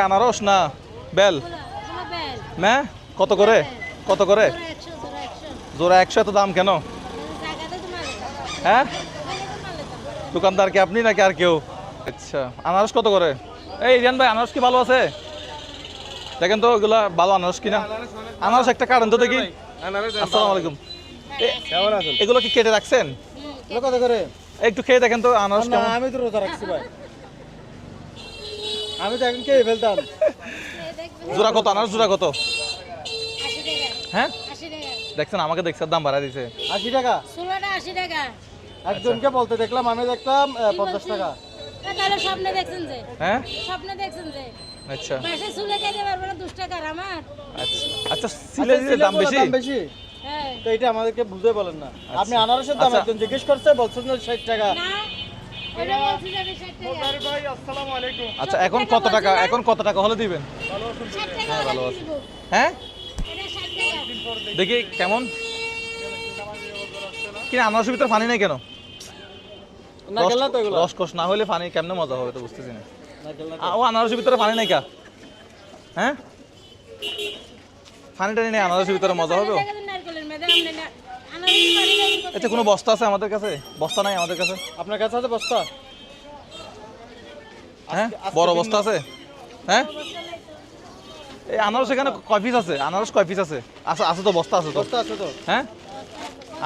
আনারস না বেল? ম্যা কত করে? কত করে? জোড়া একশো এত দাম কেন? হ্যাঁ? দোকানদার কি আপনি নাকি আর কেউ? আচ্ছা আনারস কত করে? এই রিয়ান ভাই আনারস কি ভালো আছে? দেখেন তো ওগুলা ভালো আনারস কিনা? আনারস একটা কারণ তো দেখি। আসসালামু আলাইকুম। এগুলো কি কেটে রাখছেন? কত করে? একটু খেয়ে দেখেন তো আনারস না আমি তো রোজা রাখছি ভাই। আমি তো এখন কে ফেলতাম। জোড়া কত? আনারস জোড়া কত? হ্যাঁ? দেখছেন আমাকে দেখছেন দাম বাড়াই দিছে। আশি টাকা? ষোলোটা আশি টাকা। একজনকে বলতে দেখলাম আমি দেখলাম কি পঞ্চাশ টাকা। তাহলে স্বপ্নে দেখছেন যে। হ্যাঁ? স্বপ্নে দেখছেন যে। আচ্ছা। পাশে চুলে খেতে পারব না দুশ টাকার আমার। আচ্ছা। আচ্ছা সিলে দিলে দাম বেশি? দাম বেশি? হ্যাঁ। তো এটা আমাদেরকে বুঝে বলেন না। আপনি আনারসের দাম আচ্ছা। একজন জিজ্ঞেস করছে বলছেন যে ষাট টাকা। না আচ্ছা এখন কত টাকা এখন কত টাকা হলে দিবেন? টাকা ভালো আছে। হ্যাঁ? দেখি কেমন? কি আনারসের ভিতরে পানি নেই কেন? না খেলনা তো এগুলো। রস কষ না হলে পানি কেমনে মজা হবে তো বুঝতেছি না। ও আনারসের ভিতরে পানি নাই কা? হ্যাঁ? পানি টানি নেই আনারসের ভিতরে মজা হবে আচ্ছা কোনো বস্তা আছে আমাদের কাছে? বস্তা নাই আমাদের কাছে। আপনার কাছে আছে বস্তা? হ্যাঁ? বড় বস্তা আছে? হ্যাঁ? এই আনারস এখানে কয় পিস আছে? আনারস কয় পিস আছে? আছে আছে তো বস্তা আছে তো। বস্তা আছে তো। হ্যাঁ?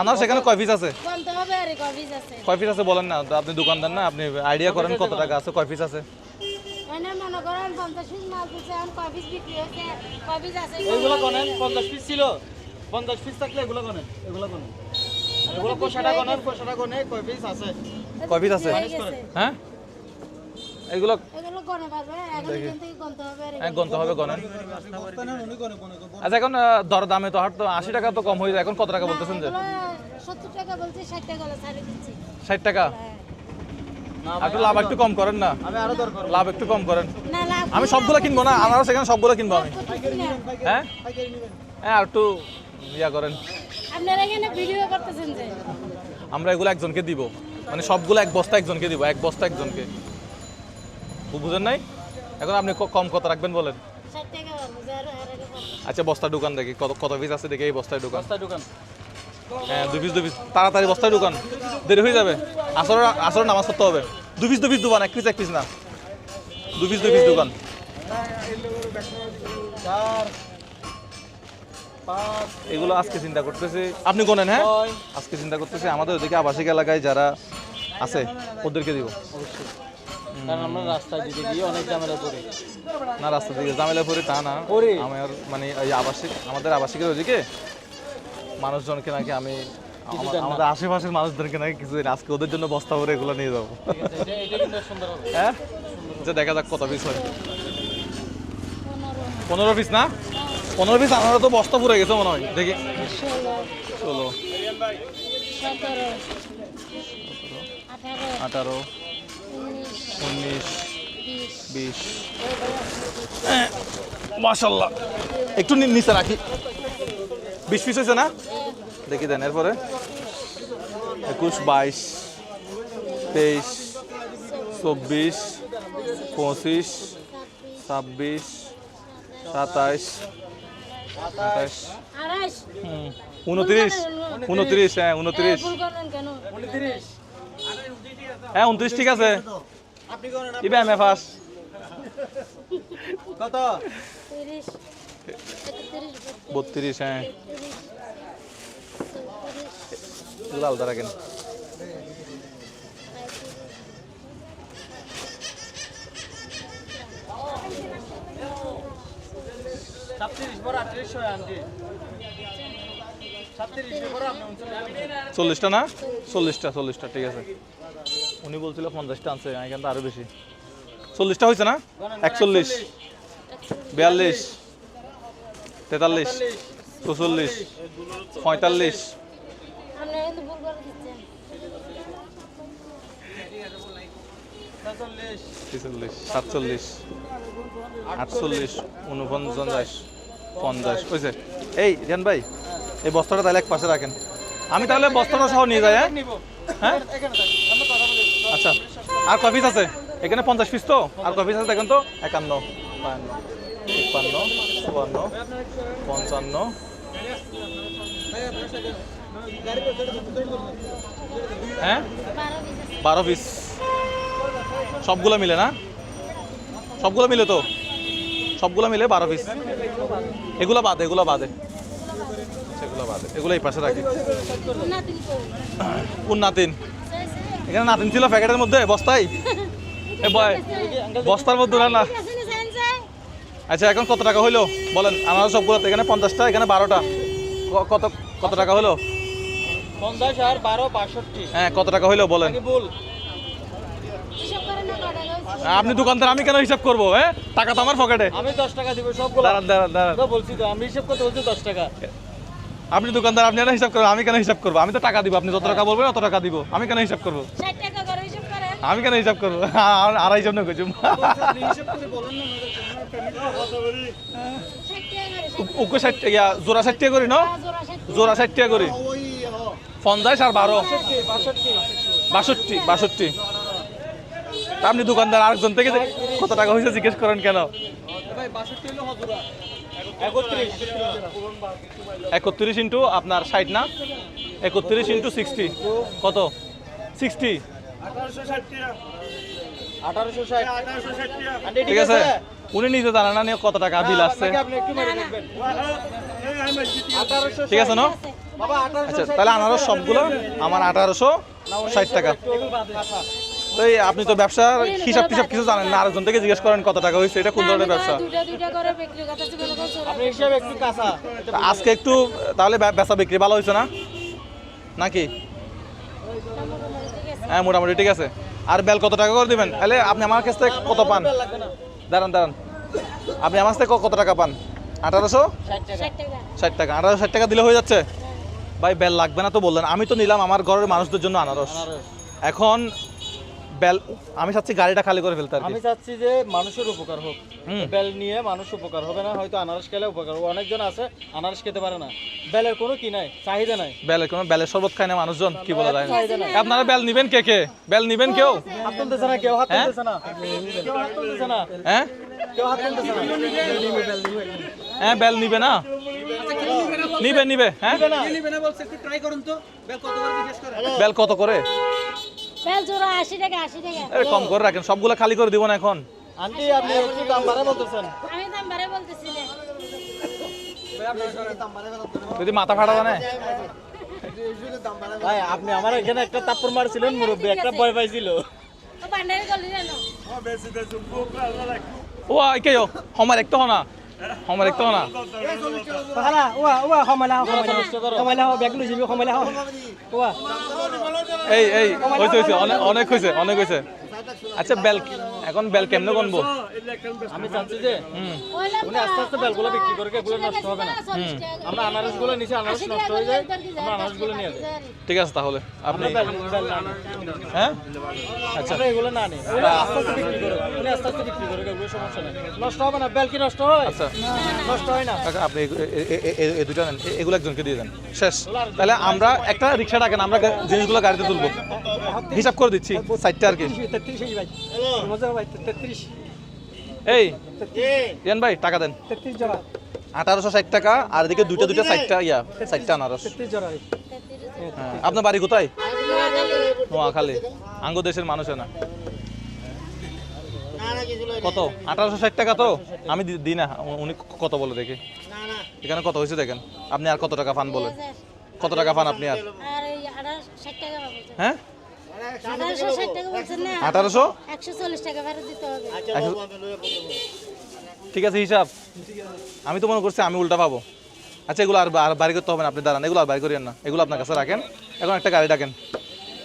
আনারস এখানে কয় পিস আছে? গন্ত হবে আর কফিস আছে? কয় পিস আছে বলেন না আপনি দোকানদার না আপনি আইডিয়া করেন কত টাকা আছে কয় পিস আছে? পঞ্চাশ পিস ছিল। পঞ্চাশ পিস থাকলে এগুলো গনেন এগুলো গনেন এগুলো কোষাটা গনেন কোষাটা গনে কয় পিস আছে? কয় পিস আছে? হ্যাঁ? এগুলো এগুলো গনে পারবে এখন থেকে গন্ত হবে গন্ত হবে গণেন। আচ্ছা এখন দর দামে তো হাট তো আশি টাকা তো কম হয়ে যায় এখন কত টাকা বলতেছেন যে? সত্তর টাকা বলছে ষাট টাকা হ্যাঁ। একটু লাভ একটু কম করেন না। আমি আরও দরকার লাভ একটু কম করেন। আমি সবগুলো কিনবো না আনারস এখানে সবগুলো কিনবো আমি। হ্যাঁ? হ্যাঁ আর একটু ইয়া করেন। আপনারা এখানে ভিডিও করতেছেন যে? আমরা এগুলো একজনকে দিব। মানে সবগুলো এক বস্তা একজনকে দিব এক বস্তা একজনকে। বুঝেন নাই? এখন আপনি কম কত রাখবেন বলেন। আচ্ছা বস্তা দোকান দেখি কত কত পিস আছে দেখি এই বস্তায় দোকান। বস্তা দোকান। হ্যাঁ দু পিস দু পিস তাড়াতাড়ি বস্তায় দোকান। দেরি হয়ে যাবে। আসর আসর নামাজ পড়তে হবে। দু পিস দু পিস দোকান এক পিস এক পিস না। দু পিস দু পিস দোকান। এগুলো আজকে চিন্তা করতেছি। আপনি কোনেন হ্যাঁ? আজকে চিন্তা করতেছি আমাদের ওদিকে আবাসিক এলাকায় যারা আছে ওদেরকে দিব। কারণ আমরা রাস্তায় দিকে গিয়ে অনেক ঝামেলা না রাস্তা দিকে জামেলা পড়ি তা না। আমার মানে এই আবাসিক আমাদের আবাসিকের ওদিকে মানুষজনকে নাকি আমি। আমাদের আশেপাশের মানুষদেরকে নাকি কিছু আজকে ওদের জন্য বস্তা ভরে এগুলো নিয়ে যাব। হ্যাঁ? যে দেখা যাক কত পিস হয়। পনেরো পনেরো পিস না? পনেরো পিস আমার তো বস্তা পুরে গেছে মনে হয়। দেখি। ষোলো। আঠারো। উনিশ। বিশ। মাশাল্লাহ। একটু নিচে রাখি। বিশ পিস হয়েছে না? দেখি দেন এরপরে। একুশ বাইশ তেইশ চব্বিশ পঁচিশ ছাব্বিশ সাতাইশ উনত্রিশ উনত্রিশ হ্যাঁ উনত্রিশ হ্যাঁ উনত্রিশ ঠিক আছে আপনি ইবে এম এ ফাস কত বত্রিশ হ্যাঁ চৌত্রিশ এগুলো আলাদা রাখেন সাতত্রিশ বড় আটত্রিশ হয় আন্টি সাতত্রিশ বড় আপনি উনচল্লিশ চল্লিশটা না? চল্লিশটা চল্লিশটা, ঠিক আছে। উনি বলছিল পঞ্চাশটা আনছে, এখান তো আরও বেশি। চল্লিশটা হয়েছে না? একচল্লিশ। বিয়াল্লিশ। তেতাল্লিশ। চৌচল্লিশ। পঁয়তাল্লিশ। সাতচল্লিশ, আটচল্লিশ, উনপঞ্চাশ। পঞ্চাশ। হয়েছে এই রিয়ান ভাই এই বস্তাটা তাহলে এক পাশে রাখেন। আমি তাহলে বস্তাটা সহ নিয়ে যাই হ্যাঁ? হ্যাঁ? আচ্ছা আর পিস আছে? এখানে পঞ্চাশ পিস তো? আর পিস আছে দেখেন তো? একান্ন বায়ান্ন তিপ্পান্ন চুয়ান্ন পঞ্চান্ন। হ্যাঁ? বারো পিস। সবগুলো মিলে না? সবগুলো মিলে তো? সবগুলো মিলে বারো পিস এগুলো বাদে এগুলো বাদে। সেগুলো বাদে। এগুলো এই পাশে রাখি। কোন নাতিন এখানে নাতিন ছিল প্যাকেটের মধ্যে বস্তায়। বস্তার মধ্যে না আচ্ছা এখন কত টাকা হইল? বলেন আমার সবগুলোতে। এখানে পঞ্চাশটা এখানে বারোটা। কত কত টাকা হইল? পঞ্চাশ আর বারো বাষট্টি। হ্যাঁ কত টাকা হইল বলেন নাকি ভুল হিসাব করে না কটা গেছে আপনি দোকানদার আমি কেন হিসাব করব হ্যাঁ? টাকা তো আমার পকেটে। আমি দশ টাকা দিব সবগুলো। দাঁড়ান দাঁড়ান দাঁড়ান। বলছি তো আমি হিসেব করতে বলছি দশ টাকা। আপনি দোকানদার আপনি কেন হিসাব করবেন? আমি কেন হিসাব করব? আমি তো টাকা দিব আপনি যত টাকা বলবেন অত টাকা দিব। আমি কেন হিসাব করব? টাকা আমি কেন হিসাব করব? আর- হিসাব না করছি ষাট টাকা উকো ষাট ইয়া জোড়া ষাট টাকা করি ন? জোড়া ষাট জোড়া ষাট টাকা করি। পঞ্চাশ আর বারো। বাষট্টি বাষট্টি। আপনি দোকানদার আরেকজন থেকে কত টাকা হয়েছে জিজ্ঞেস করেন কেন? একত্রিশ ইন্টু আপনার ষাট না? একত্রিশ ইন্টু সিক্সটি। কত? সিক্সটি। ঠিক আছে? উনি নিজে জানে না কত টাকা বিল আসছে। ঠিক আছে, না? আচ্ছা তাহলে আনারস সবগুলো, আমার আঠারোশো ষাট টাকা। তো এই আপনি তো ব্যবসার হিসাব টিসাব কিছু জানেন না। আরেকজন থেকে জিজ্ঞেস করেন কত টাকা হয়েছে এটা কোন ধরনের ব্যবসা? আজকে একটু তাহলে বে- বেচা বিক্রি ভালো হয়েছে না? নাকি? হ্যাঁ মোটামুটি ঠিক আছে। আর বেল কত টাকা করে দিবেন? তাহলে আপনি আমার কাছ থেকে কত পান? দাঁড়ান দাঁড়ান। আপনি আমার থেকে কত টাকা পান? আঠারোশো? ষাট টাকা। ষাট ষাট টাকা। আঠারোশো ষাট টাকা দিলে হয়ে যাচ্ছে? ভাই বেল লাগবে না তো বললেন। আমি তো নিলাম আমার ঘরের মানুষদের জন্য আনারস। এখন আমি চাচ্ছি গাড়িটা খালি করে ফেলতে আমি চাচ্ছি যে মানুষের উপকার হোক। বেল নিয়ে মানুষ উপকার হবে না হয়তো আনারস খেলে উপকার হবে। অনেকজন আছে আনারস খেতে পারে না। বেলের কোনো কি নাই চাহিদা নাই। বেলের কোনো বেলের শরবত খায় না মানুষজন কি বলা যায়? আপনারা বেল নিবেন কে কে? বেল নিবেন কেউ? হাত তুলতেছে না কেউ হাত হ্যাঁ? তুলতেছে না। কেউ হাত তুলতেছে না। হ্যাঁ? কেউ হাত তুলতেছে না। হ্যাঁ বেল নিবে না। নিবে নিবে হ্যাঁ? নিবে না। বলছে একটু ট্রাই করুন তো। বেল কত করে? বেল জোড়া আশি টাকা আশি টাকা। আরে কম করে রাখেন সবগুলো খালি করে দিব না এখন। আন্টি আপনি একটু দাম বাড়া বলতেছেন। আমি দাম বারে বলতেছি না যদি মাথা ফাটা জানে। ভাই আপনি আমার এখানে একটা তাপ্পর মারছিলেন মুরব্বী একটা ভয় পাইছিল। তো ভান্ডারে গলি ও আমার একটু হনা Pahala, uwa, uwa, kamala, kamala. নষ্ট করো Kamala ho, bag lu jibi kamala ho. Uwa. এই এই হয়েছে হয়েছে অনেক অনেক হয়েছে অনেক হয়েছে আচ্ছা বেল এখন বেল কেমনে গনবো আমি চাচ্ছি যে উনি আস্তে আস্তে বেলগুলো বিক্রি করে এগুলো নষ্ট হবে না আমরা আনারসগুলো নিচে আনারস নষ্ট হয়ে যায় আমরা আনারসগুলো নিয়ে যাই ঠিক আছে তাহলে আপনি না। হ্যাঁ আচ্ছা আমরা এগুলো না নিই এগুলো আস্তে আস্তে বিক্রি করে উনি আস্তে আস্তে বিক্রি করে এগুলো সমস্যা নেই নষ্ট হবে না বেল কি নষ্ট হয় আচ্ছা নষ্ট হয় না কাকা আপনি এই দুটো নেন এগুলো একজনকে দিয়ে দেন শেষ তাহলে আমরা একটা রিক্সা ডাকেন আমরা জিনিসগুলো গাড়িতে তুলবো হিসাব করে দিচ্ছি সাইডটা আর কি এই ইয়ান ভাই টাকা দেন. আঠারোশো ষাট টাকা আর এদিকে দুইটা দুইটা সাইডটা ইয়া সাইডটা আনারস. হ্যাঁ আপনার বাড়ি কোথায়? নোয়াখালী। আঙ্গ দেশের মানুষে না। কত? আঠারোশো ষাট টাকা তো? আমি দি- দিই না উনি কত বলে দেখি? এখানে কত হয়েছে দেখেন? আপনি আর কত টাকা পান বলেন? কত টাকা পান আপনি আর। হ্যাঁ? আঠারোশো? একশো চল্লিশ টাকা ফেরত দিতে হবে। ঠিক আছে হিসাব। আমি তো মনে করছি আমি উল্টা পাবো। আচ্ছা এগুলো আর আর বাড়ি করতে হবে না আপনি দাঁড়ান এগুলো আর বাড়ি করিয়েন না। এগুলো আপনার কাছে রাখেন। এখন একটা গাড়ি ডাকেন।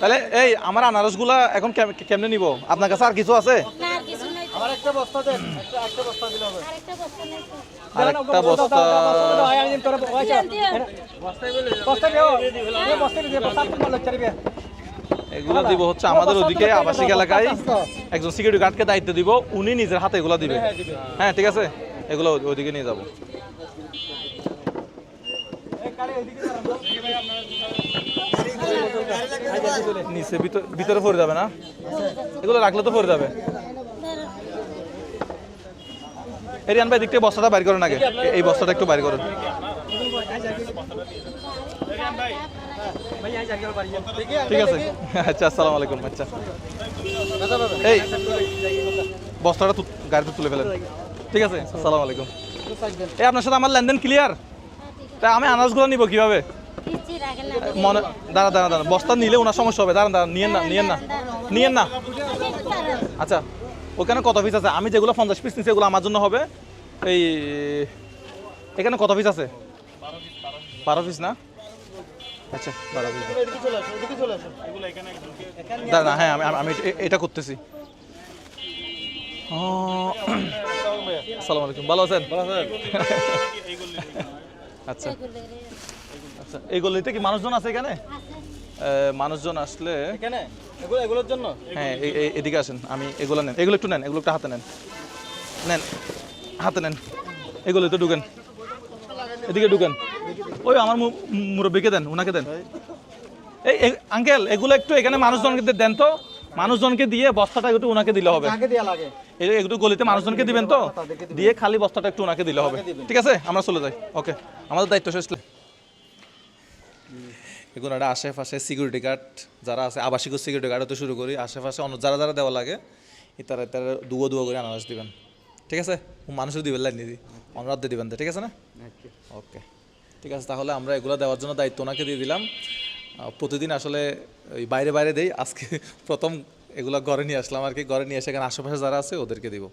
তাহলে এই আমার আনারসগুলা এখন কেমনে নিব? আপনার কাছে আর কিছু আছে? না আর কিছু নাই তো। আমার একটা বস্তা দেন একটা একটা বস্তা দিলে হবে। আরেকটা বস্তা নাই তো। আর একটা বস্তা. Dia posta dia posta এগুলো দিব হচ্ছে আমাদের ওদিকে আবাসিক এলাকায় একজন সিকিউরিটি গার্ডকে দায়িত্ব দিব উনি নিজের হাতে এগুলো দিবে। হ্যাঁ ঠিক আছে? এগুলো ওই- ওইদিকে নিয়ে যাব। নিচে ভিতর- পড়ে যাবে না? এগুলো রাখলে তো পড়ে যাবে। এরিয়ান ভাই দিক থেকে বস্তাটা বাইর করেন আগে। এই বস্তাটা একটু বাইর করেন। ঠিক আছে। আচ্ছা আচ্ছা। তুলে ঠিক আছে লেনদেন আমি আনাজগুলো নিব কীভাবে? মনে দাঁড়া দাঁড়া বস্তা নিলে ওনার সমস্যা হবে। দাঁড়ান দাঁড়ান, নিয়েন না নিয়েন না। নিয়েন না। আচ্ছা ওখানে কত পিস আছে? আমি যেগুলো পঞ্চাশ পিস নিচ্ছি আমার জন্য হবে। এই, এখানে কত পিস আছে? বারো পিস না? আচ্ছা দাঁড়া না হ্যাঁ আমি আমি- আমি এটা করতেছি। আসসালামু আলাইকুম ভালো আছেন? আচ্ছা আচ্ছা এই গলিতে কি মানুষজন আছে এখানে? মানুষজন আসলে এখানে? এগুলোর জন্য? হ্যাঁ এদিকে আসেন আমি এগুলো নেন। এগুলো একটু নেন এগুলো একটু হাতে নেন। নেন হাতে নেন। এগুলো তো ঢুকেন। এদিকে ঢুকেন। ওই আমার মুরব্বীকে দেন ওনাকে দেন। এই আঙ্কেল এগুলো একটু এখানে মানুষজনকে দেন তো। মানুষজনকে দিয়ে বস্তাটা একটু ওনাকে দিলে হবে। একটু গলিতে মানুষজনকে দিবেন তো? দিয়ে খালি বস্তাটা একটু ওনাকে দিলে হবে। ঠিক আছে? আমরা চলে যাই। ওকে আমাদের দায়িত্ব শেষ। এখন একটা আশেপাশে সিকিউরিটি গার্ড যারা আছে আবাসিক সিকিউরিটি গার্ড তো শুরু করি। আশেপাশে অন্য যারা যারা দেওয়া লাগে তারা তারা দুয়ো দুয়ো করে আনারস দিবেন। ঠিক আছে? ও মানুষও দিবেন লাইন দিদি অনুরাধ দিবেন ঠিক আছে না? ওকে ঠিক আছে, তাহলে আমরা এগুলো দেওয়ার জন্য দায়িত্ব ওনাকে দিয়ে দিলাম। প্রতিদিন আসলে ওই বাইরে বাইরে দেই, আজকে প্রথম এগুলো ঘরে নিয়ে আসলাম আর কি। ঘরে নিয়ে এসে এখানে আশেপাশে যারা আছে ওদেরকে দিব।